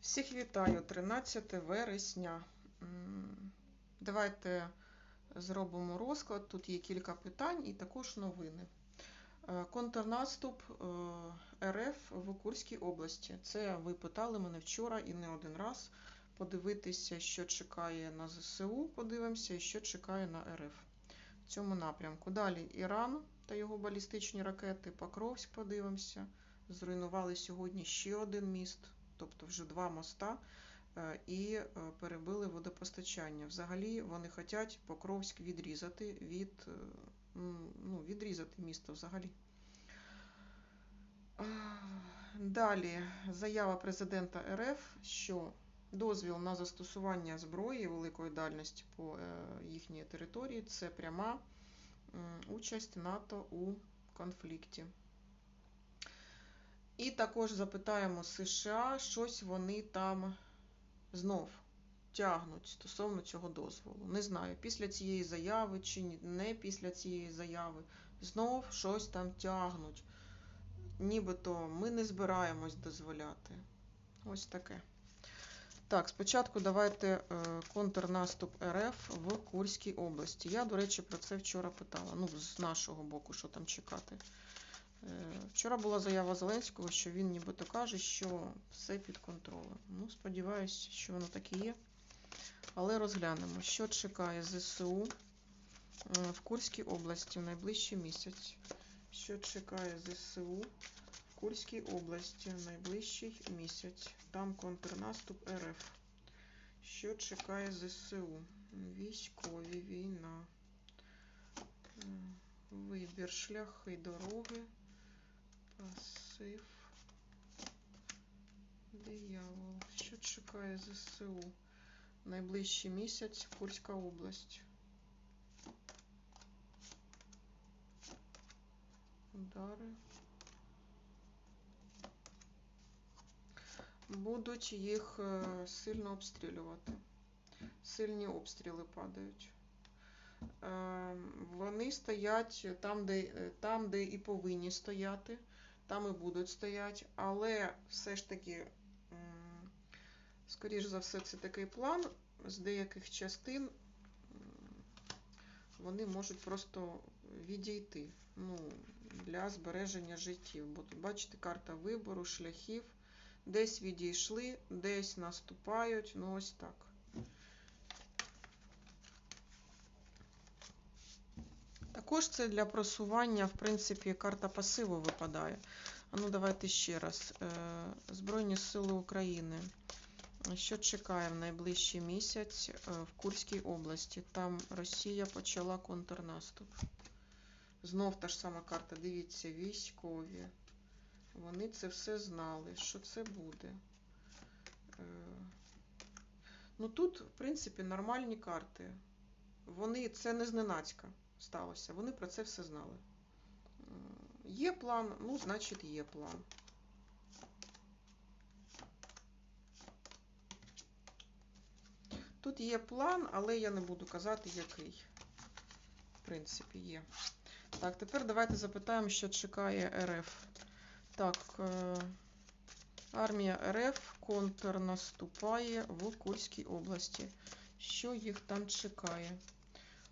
Всіх вітаю, 13 вересня. Давайте зробимо розклад. Тут є кілька питань і також новини. Е, Контрнаступ е, РФ в Курській області. Це ви питали мене вчора і не один раз. Подивитися, що чекає на ЗСУ, подивимося, що чекає на РФ в цьому напрямку. Далі Іран та його балістичні ракети, Покровськ подивимося. Зруйнували сьогодні ще один міст, тобто вже два моста, е, і е, перебили водопостачання. Взагалі вони хочуть Покровськ відрізати від, е, ну, відрізати місто взагалі. Далі заява президента РФ, що дозвіл на застосування зброї великої дальності по їхній території це пряма участь НАТО у конфлікті. І також запитаємо США, щось вони там знов тягнуть стосовно цього дозволу. Не знаю, після цієї заяви чи не після цієї заяви. Знов щось там тягнуть. Нібито ми не збираємось дозволяти. Ось таке. Так, спочатку давайте е, контрнаступ РФ в Курській області. Я, до речі, про це вчора питала. Ну, з нашого боку, що там чекати. Е, Вчора була заява Зеленського, що він нібито каже, що все під контролем. Ну, сподіваюся, що воно так і є. Але розглянемо, що чекає ЗСУ е, в Курській області в найближчий місяць. Що чекає ЗСУ в Курській області в найближчий місяць. Там контрнаступ РФ. Що чекає ЗСУ? Військові, війна. Е, Вибір, шляхи, дороги. Пасив. Диявол. Що чекає ЗСУ? Найближчий місяць Курська область. Удари. Будуть їх е, сильно обстрілювати. Сильні обстріли падають. Е, Вони стоять там, де, е, там, де і повинні стояти, там і будуть стояти, але все ж таки, скоріш за все, це такий план з деяких частин вони можуть просто відійти ну, для збереження життів. Бо тут бачите, карта вибору, шляхів. Десь відійшли, десь наступають. Ну ось так. Також це для просування, в принципі, карта пасиву випадає. А ну давайте ще раз. Е, Збройні Сили України. Що чекає в найближчий місяць е, в Курській області? Там Росія почала контрнаступ. Знов та ж сама карта. Дивіться, військові. Вони це все знали, що це буде. Е, Ну тут, в принципі, нормальні карти. Вони це не зненацька сталося. Вони про це все знали. Є план, ну, значить, є план. Тут є план, але я не буду казати, який. В принципі, є. Так, тепер давайте запитаємо, що чекає РФ. Так, е, армія РФ контрнаступає в Курській області. Що їх там чекає?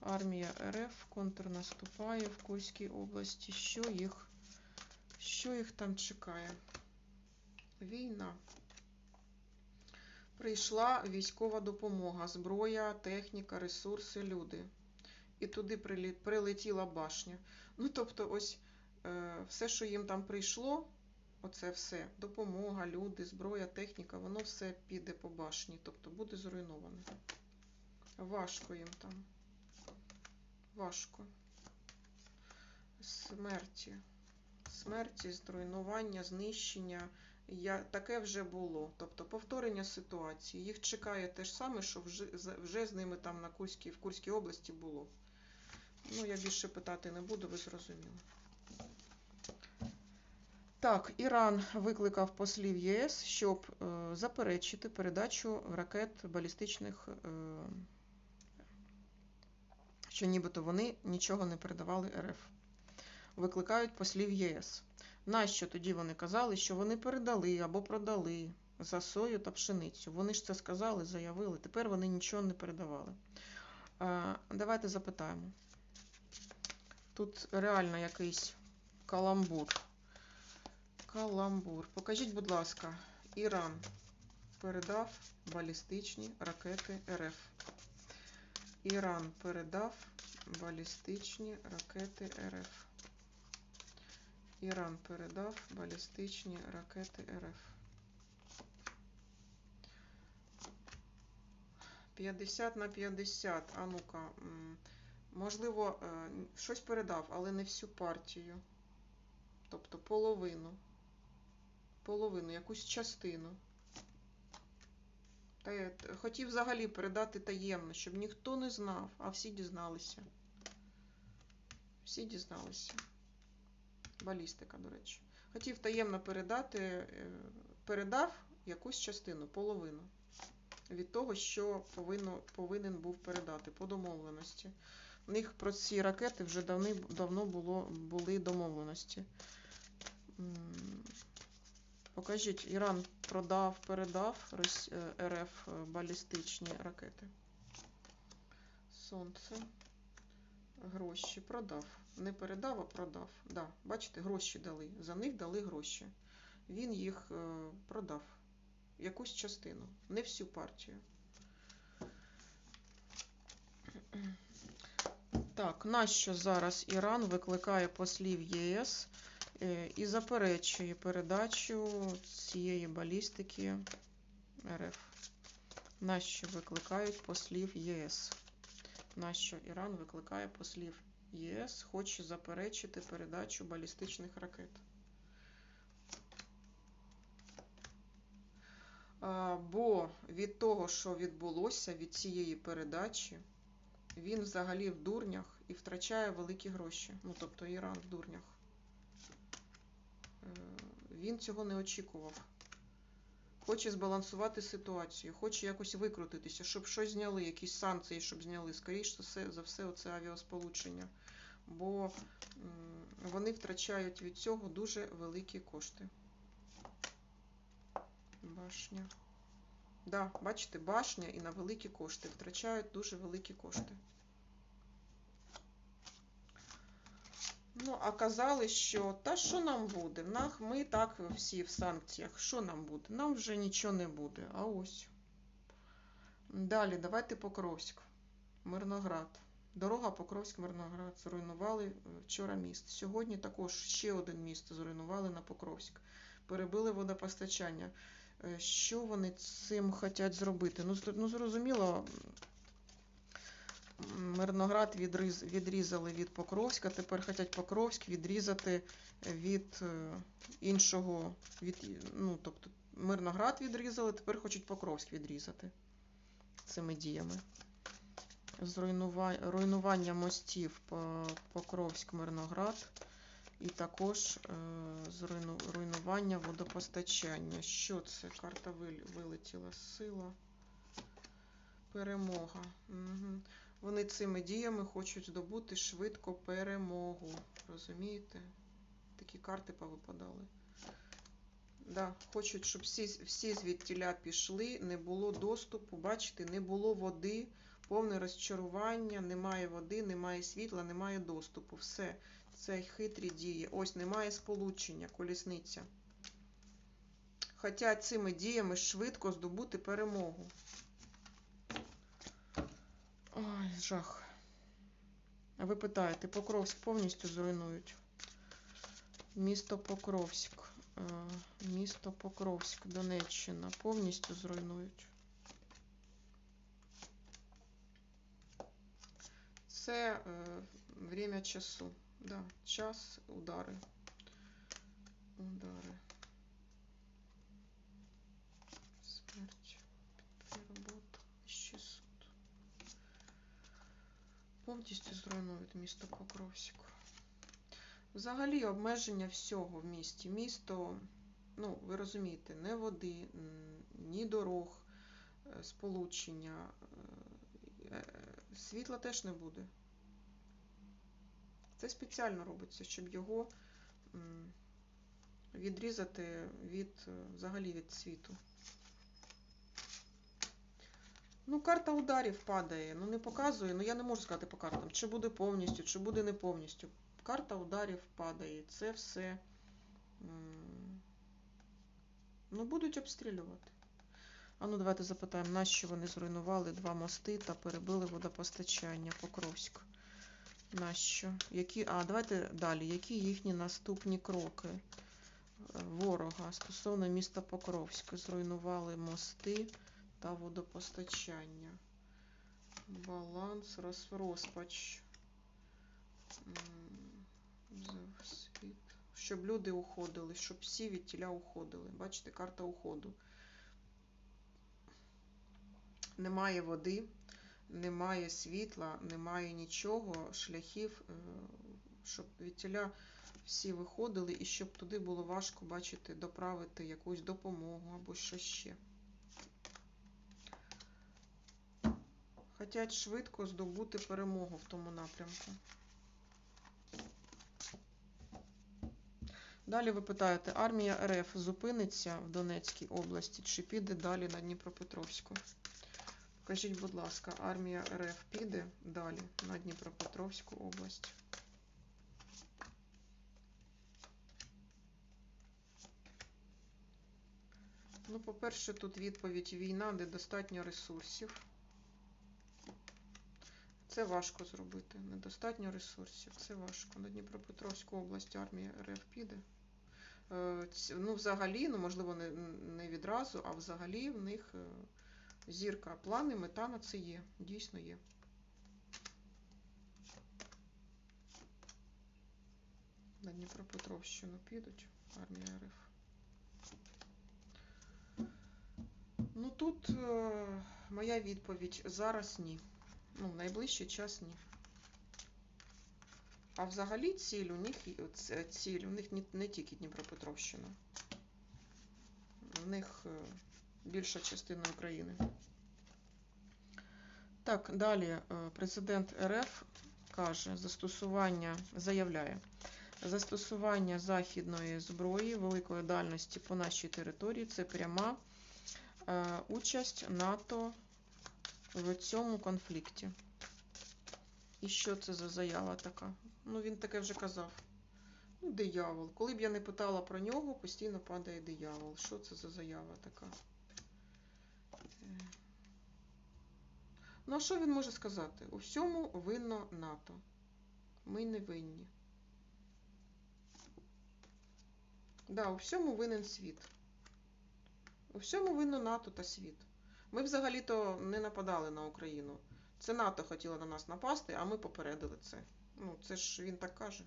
Армія РФ контрнаступає в Курській області. Що їх, що їх там чекає? Війна. Прийшла військова допомога, зброя, техніка, ресурси, люди. І туди прилетіла башня. Ну, тобто, ось е, все, що їм там прийшло, оце все, допомога, люди, зброя, техніка, воно все піде по башні, тобто буде зруйноване. Важко їм там. Важко. Смерті. Смерті, зруйнування, знищення. Я, таке вже було. Тобто повторення ситуації. Їх чекає те ж саме, що вже, вже з ними там на Курській, в Курській області було. Ну, я більше питати не буду, ви зрозуміли. Так, Іран викликав послів ЄС, щоб е, заперечити передачу ракет балістичних, е, що нібито вони нічого не передавали РФ. Викликають послів ЄС. Нащо тоді вони казали, що вони передали або продали? за сою та пшеницю. Вони ж це сказали, заявили. Тепер вони нічого не передавали. Давайте запитаємо. Тут реально якийсь каламбур. Каламбур. Покажіть, будь ласка, Іран передав балістичні ракети РФ. Іран передав балістичні ракети РФ. Іран передав балістичні ракети РФ. 50 на 50. А ну-ка. Можливо, е, щось передав, але не всю партію. Тобто половину. Половину, якусь частину. Хотів взагалі передати таємно, щоб ніхто не знав, а всі дізналися. Всі дізналися. Балістика, до речі. Хотів таємно передати, е, передав якусь частину, половину від того, що повинно, повинен був передати по домовленості. У них про ці ракети вже давни, давно було, були домовленості. Покажіть, Іран продав, передав е, РФ е, балістичні ракети. Сонце. Гроші продав. Не передав, а продав. Да, бачите, гроші дали. За них дали гроші. Він їх е, продав. Якусь частину, не всю партію. Так, нащо зараз Іран викликає послів ЄС і заперечує передачу цієї балістики РФ? Нащо викликають послів ЄС? Нащо Іран викликає послів ЄС, хоче заперечити передачу балістичних ракет? Бо від того, що відбулося від цієї передачі, він взагалі в дурнях і втрачає великі гроші. Ну, тобто Іран в дурнях. Е, Він цього не очікував. Хоче збалансувати ситуацію, хоче якось викрутитися, щоб щось зняли, якісь санкції, щоб зняли. Скоріше за все, оце авіасполучення. Бо вони втрачають від цього дуже великі кошти. Башня. Да, бачите, башня і на великі кошти. Втрачають дуже великі кошти. Ну, а казали, що та що нам буде? Ми так всі в санкціях. Що нам буде? Нам вже нічого не буде. А ось. Далі, давайте Покровськ. Мирноград. Дорога Покровськ-Мирноград. Зруйнували е, вчора міст. Сьогодні також ще один міст зруйнували на Покровськ. Перебили водопостачання. Е, Що вони цим хочуть зробити? Ну, ну зрозуміло, Мирноград відрізали від Покровська, тепер хочуть Покровськ відрізати від е, іншого, від, ну, тобто Мирноград відрізали, тепер хочуть Покровськ відрізати цими діями. Зруйнува- руйнування мостів по Покровськ-Мирноград і також е, зруйну- руйнування водопостачання. Що це? Карта вилетіла. Сила. Перемога. Угу. Вони цими діями хочуть здобути швидко перемогу. Розумієте? Такі карти повипадали. Да, хочуть, щоб всі, всі звідтіля пішли, не було доступу, бачите, не було води, повне розчарування, немає води, немає світла, немає доступу. Все. Це хитрі дії. Ось немає сполучення, колісниця. Хотять цими діями швидко здобути перемогу. Ой, жах. А ви питаєте, Покровськ повністю зруйнують? Місто Покровськ. Е, Місто Покровськ, Донеччина. Повністю зруйнують. Це е, время часу. Да, час, удари. Удари. Смерть. Робота. Ще суд. Повністю зруйнують місто Покровськ. Взагалі обмеження всього в місті. Місто, ну, ви розумієте, не води, ні дорог, е, сполучення. е, е, Світла теж не буде. Це спеціально робиться, щоб його відрізати від взагалі від світу. Ну, карта ударів падає. Ну, не показує. Ну, я не можу сказати по картам, чи буде повністю, чи буде не повністю. Карта ударів падає. Це все. Ну, будуть обстрілювати. А ну, давайте запитаємо, нащо вони зруйнували два мости та перебили водопостачання Покровськ? Нащо? Які... А, давайте далі. Які їхні наступні кроки е, ворога стосовно міста Покровськ? Зруйнували мости та водопостачання. Баланс, роз, розпач. Щоб люди уходили, щоб всі від тіля уходили. Бачите, карта уходу. Немає води, немає світла, немає нічого, шляхів, е, щоб від тіля всі виходили і щоб туди було важко бачити, доправити якусь допомогу або що ще. Хотять швидко здобути перемогу в тому напрямку. Далі ви питаєте, армія РФ зупиниться в Донецькій області чи піде далі на Дніпропетровську? Покажіть, будь ласка, армія РФ піде далі на Дніпропетровську область. Ну, по-перше, тут відповідь війна, де достатньо ресурсів. Це важко зробити. Недостатньо ресурсів. Це важко. На Дніпропетровську область армія РФ піде. Е, Ну, взагалі, ну можливо, не, не відразу, а взагалі в них е, зірка, плани, мета на це є. Дійсно є. На Дніпропетровщину підуть армія РФ. Ну тут е, моя відповідь зараз ні. Ну, в найближчий час ні. А взагалі ціль у них ціль у них не, тільки Дніпропетровщина. В них е, більша частина України. Так, далі е, президент РФ каже, застосування заявляє. Застосування західної зброї великої дальності по нашій території це пряма е, участь НАТО в цьому конфлікті. І що це за заява така? Ну, він таке вже казав. Ну, диявол. Коли б я не питала про нього, постійно падає диявол. Що це за заява така? Ну, а що він може сказати? У всьому винно НАТО. Ми не винні. Да, у всьому винен світ. У всьому винно НАТО та світ. Ми взагалі-то не нападали на Україну. Це НАТО хотіло на нас напасти, а ми попередили це. Ну, це ж він так каже.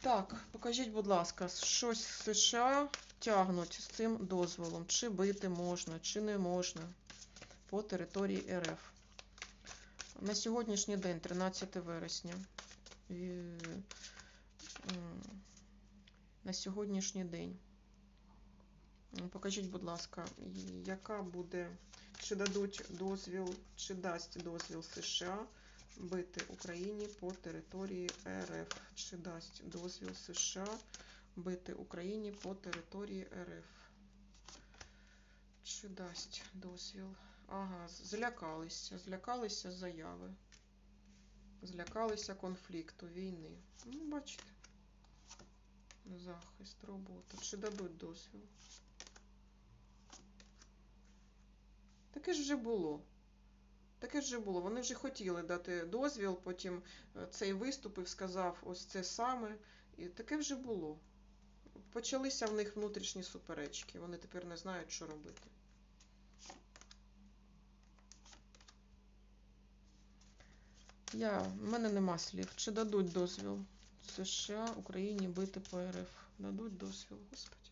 Так, покажіть, будь ласка, щось США тягнуть з цим дозволом. Чи бити можна, чи не можна по території РФ. На сьогоднішній день, 13 вересня. На сьогоднішній день. Покажіть, будь ласка, яка буде, чи дадуть дозвіл, чи дасть дозвіл США бити Україні по території РФ? Чи дасть дозвіл США бити Україні по території РФ? Чи дасть дозвіл? Ага, злякалися, злякалися заяви. Злякалися конфлікту, війни. Ну, бачите. Захист, робота. Чи дадуть дозвіл? Таке ж вже було. Таке ж вже було. Вони вже хотіли дати дозвіл, потім е, цей виступив, сказав ось це саме. І таке вже було. Почалися в них внутрішні суперечки. Вони тепер не знають, що робити. Я, в мене нема слів. Чи дадуть дозвіл США Україні бити по РФ? Дадуть дозвіл, господи.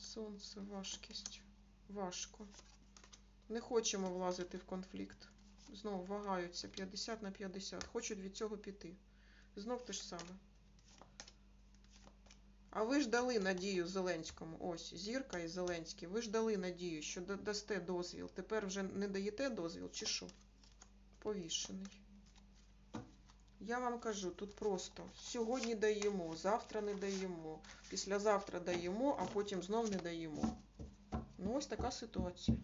Сонце, важкість. Важко. Не хочемо влазити в конфлікт. Знову вагаються 50 на 50. Хочуть від цього піти. Знов те ж саме. А ви ж дали надію Зеленському. Ось, Зірка і Зеленський. Ви ж дали надію, що дасте дозвіл. Тепер вже не даєте дозвіл, чи що? Повішений. Я вам кажу, тут просто сьогодні даємо, завтра не даємо, післязавтра даємо, а потім знов не даємо. Ну, ось така ситуація.